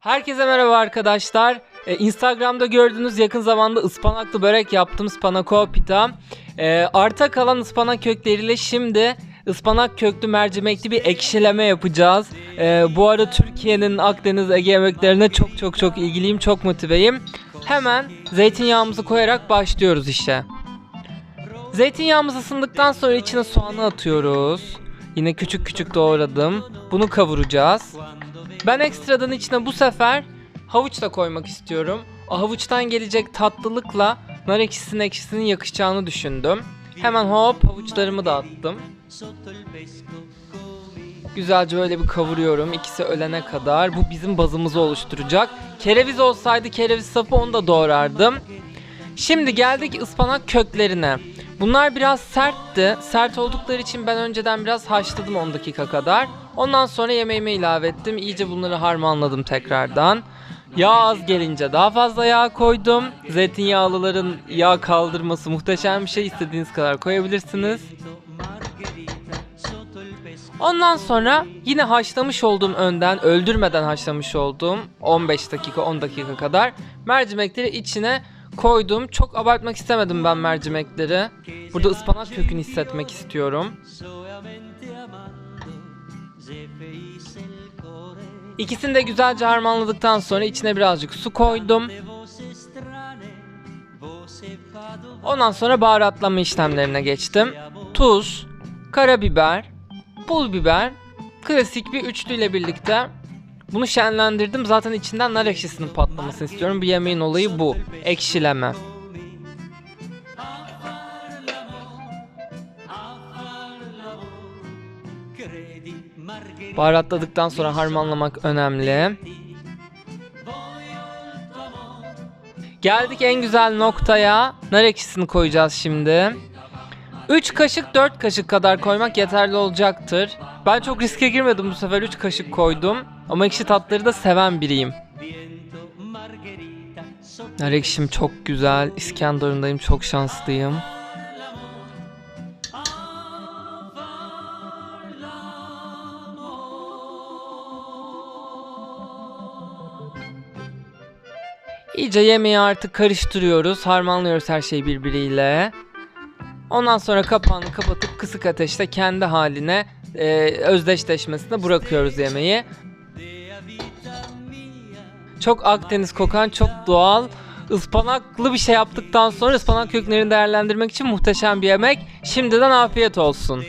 Herkese merhaba arkadaşlar. Ee, Instagram'da gördüğünüz yakın zamanda ıspanaklı börek yaptım. Spanako pita. Ee, arta kalan ıspanak kökleriyle şimdi ıspanak köklü mercimekli bir ekşileme yapacağız. Ee, bu ara Türkiye'nin Akdeniz Ege yemeklerine çok çok çok ilgiliyim. Çok motiveyim. Hemen zeytinyağımızı koyarak başlıyoruz işe. Zeytinyağımız ısındıktan sonra içine soğanı atıyoruz. Yine küçük küçük doğradım. Bunu kavuracağız. Ben ekstradan içine bu sefer havuç da koymak istiyorum. O havuçtan gelecek tatlılıkla nar ekşisinin ekşisinin yakışacağını düşündüm. Hemen hop havuçlarımı da attım. Güzelce böyle bir kavuruyorum ikisi ölene kadar. Bu bizim bazımızı oluşturacak. Kereviz olsaydı kereviz sapı onu da doğrardım. Şimdi geldik ıspanak köklerine. Bunlar biraz sertti. Sert oldukları için ben önceden biraz haşladım 10 dakika kadar. Ondan sonra yemeğime ilave ettim. İyice bunları harmanladım tekrardan. Yağ az gelince daha fazla yağ koydum. Zeytinyağlıların yağ kaldırması muhteşem bir şey. İstediğiniz kadar koyabilirsiniz. Ondan sonra yine haşlamış olduğum önden, öldürmeden haşlamış olduğum 15 dakika 10 dakika kadar mercimekleri içine koydum. Çok abartmak istemedim ben mercimekleri. Burada ıspanak kökünü hissetmek istiyorum. İkisini de güzelce harmanladıktan sonra içine birazcık su koydum. Ondan sonra baharatlama işlemlerine geçtim. Tuz, karabiber, pul biber, klasik bir üçlüyle birlikte bunu şenlendirdim. Zaten içinden nar ekşisinin patlamasını istiyorum. Bir yemeğin olayı bu. Ekşileme. Baharatladıktan sonra harmanlamak önemli. Geldik en güzel noktaya. Nar ekşisini koyacağız şimdi. 3 kaşık 4 kaşık kadar koymak yeterli olacaktır. Ben çok riske girmedim bu sefer 3 kaşık koydum. Ama ekşi tatları da seven biriyim. Nar ekşim çok güzel. İskenderun'dayım çok şanslıyım. İyice yemeği artık karıştırıyoruz. Harmanlıyoruz her şeyi birbiriyle. Ondan sonra kapağını kapatıp kısık ateşte kendi haline e, özdeşleşmesine bırakıyoruz yemeği. Çok Akdeniz kokan, çok doğal, ıspanaklı bir şey yaptıktan sonra ıspanak köklerini değerlendirmek için muhteşem bir yemek. Şimdiden afiyet olsun.